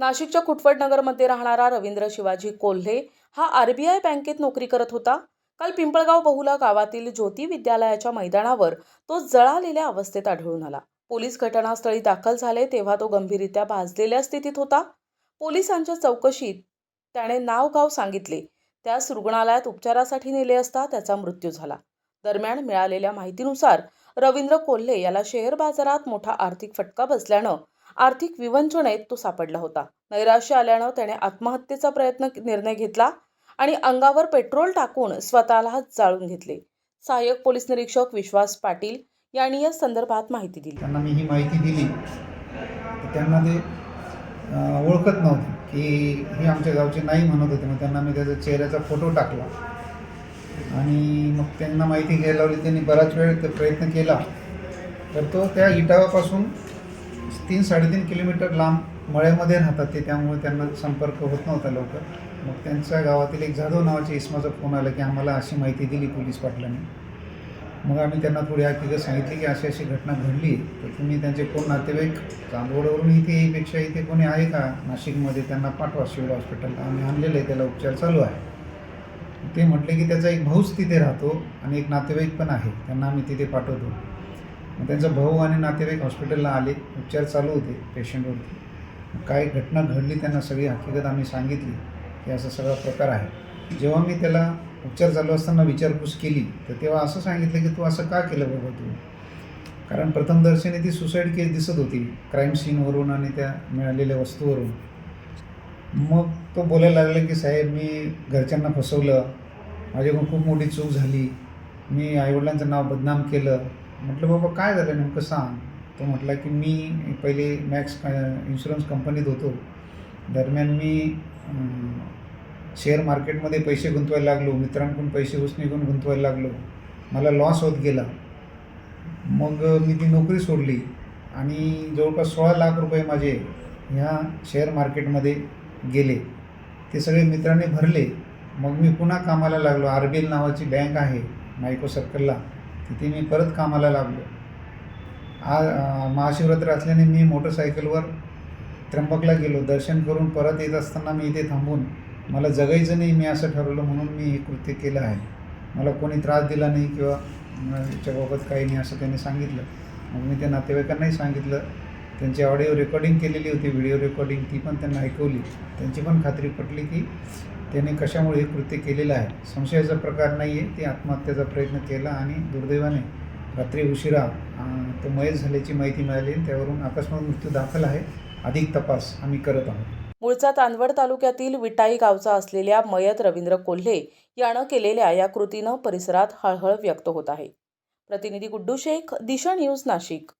नाशिकच्या कुटवट नगरमध्ये राहणारा रवींद्र शिवाजी कोल्हे हा आरबीआय बँकेत नोकरी करत होता. काल पिंपळगाव बहुला गावातील ज्योती विद्यालयाच्या मैदानावर तो जळालेल्या अवस्थेत आढळून आला. पोलीस घटनास्थळी दाखल झाले तेव्हा तो गंभीररित्या भाजलेल्या स्थितीत होता. पोलिसांच्या चौकशीत त्याने नाव गाव सांगितले. त्यास रुग्णालयात उपचारासाठी नेले असता त्याचा मृत्यू झाला. दरम्यान मिळालेल्या माहितीनुसार रवींद्र कोल्हे याला शेअर बाजारात मोठा आर्थिक फटका बसल्यानं आर्थिक विवंचनेत तो सापडला होता. नैराश्य आल्यानं त्याने आत्महत्येचा प्रयत्न निर्णय घेतला आणि अंगावर पेट्रोल टाकून स्वतःला जाळून घेतले. सहाय्यक पोलीस निरीक्षक विश्वास पाटील यांनी या संदर्भात माहिती दिली. त्यांना मी ही माहिती दिली. त्यांना ते ओळखत नव्हते की हे आमच्या गावचे नाही म्हणत होते. मग त्यांना मी त्याचा चेहऱ्याचा फोटो टाकला. आणि मग त्यांना माहिती घ्यायला लावली. त्यांनी बराच वेळ प्रयत्न केला. तर तो त्या इटावापासून तीन साडेतीन किलोमीटर लांब मळ्यामध्ये राहतात ते त्यामुळे त्यांना संपर्क होत नव्हता लवकर. मग त्यांच्या गावातील एक जाधव नावाच्या इस्माचा फोन आला की आम्हाला अशी माहिती दिली पोलीस पाटलांनी. मग आम्ही त्यांना थोडी हकीकत सांगितली की अशी अशी घटना घडली. तर तुम्ही त्यांचे कोण नातेवाईक? चांदवडवरून इथे येईपेक्षा इथे कोणी आहे का? नाशिकमध्ये त्यांना पाठवा सिव्हिल हॉस्पिटलला. आम्ही आणलेलं आहे त्याला उपचार चालू आहे. ते म्हटले की त्याचा एक भाऊच तिथे राहतो आणि एक नातेवाईक पण आहे त्यांना आम्ही तिथे पाठवतो. मग त्यांचा भाऊ आणि नातेवाईक हॉस्पिटलला आले. उपचार चालू होते पेशंटवरती. काय घटना घडली त्यांना सगळी हकीकत आम्ही सांगितली की असा सगळा प्रकार आहे. जेव्हा मी त्याला उपचार चालू असताना विचारपूस केली तर तेव्हा असं सांगितलं की तू असं का केलं बाबा तू? कारण प्रथमदर्शनी ती सुसाईड केस दिसत होती क्राईम सीनवरून आणि त्या मिळालेल्या वस्तूवरून. मग तो बोलायला लागला की साहेब मी घरच्यांना फसवलं. माझ्याकडून खूप मोठी चूक झाली. मी आईवडिलांचं नाव बदनाम केलं. म्हटलं बाबा काय झालं? नेमकं सांग. तो म्हटला की मी पहिले मॅक्स इन्शुरन्स कंपनीत होतो. दरम्यान मी शेअर मार्केटमध्ये पैसे गुंतवायला लागलो. मित्रांकडून पैसे उसने घेऊन गुंतवायला लागलो. मला लॉस होत गेला. मग मी ती नोकरी सोडली. आणि जवळपास सोळा लाख रुपये माझे ह्या शेअर मार्केटमध्ये गेले. ते सगळे मित्रांनी भरले. मग मी पुन्हा कामाला लागलो. आर बी एल नावाची बँक आहे मायको सर्कलला तिथे मी परत कामाला लागलो. आ महाशिवरात्र असल्याने मी मोटरसायकलवर त्र्यंबकला गेलो. दर्शन करून परत येत असताना मी इथे थांबून मला जगायचं नाही मी असं ठरवलं म्हणून मी हे कृत्य केलं आहे. मला कोणी त्रास दिला नाही किंवा याच्याबाबत काही नाही असं त्यांनी सांगितलं. मग मी त्या नातेवाईकांनाही सांगितलं त्यांची ऑडिओ रेकॉर्डिंग केलेली होती व्हिडिओ रेकॉर्डिंग ती पण त्यांना ऐकवली. त्यांची पण खात्री पटली की त्याने कशामुळे हे कृत्य केलेलं आहे. संशयाचा प्रकार नाही आहे ते आत्महत्येचा प्रयत्न केला आणि दुर्दैवाने रात्री उशिरा तो मयत झाल्याची माहिती मिळाली त्यावरून अकस्मात मृत्यू दाखल आहे. अधिक तपास आम्ही करत आहोत. मूळचा तांदवड तालुक्यातील विटाई गावचा असलेल्या मयत रवींद्र कोल्हे यानं केलेल्या या कृतीनं परिसरात हळहळ व्यक्त होत आहे. प्रतिनिधी गुड्डू शेख दिशा न्यूज नाशिक.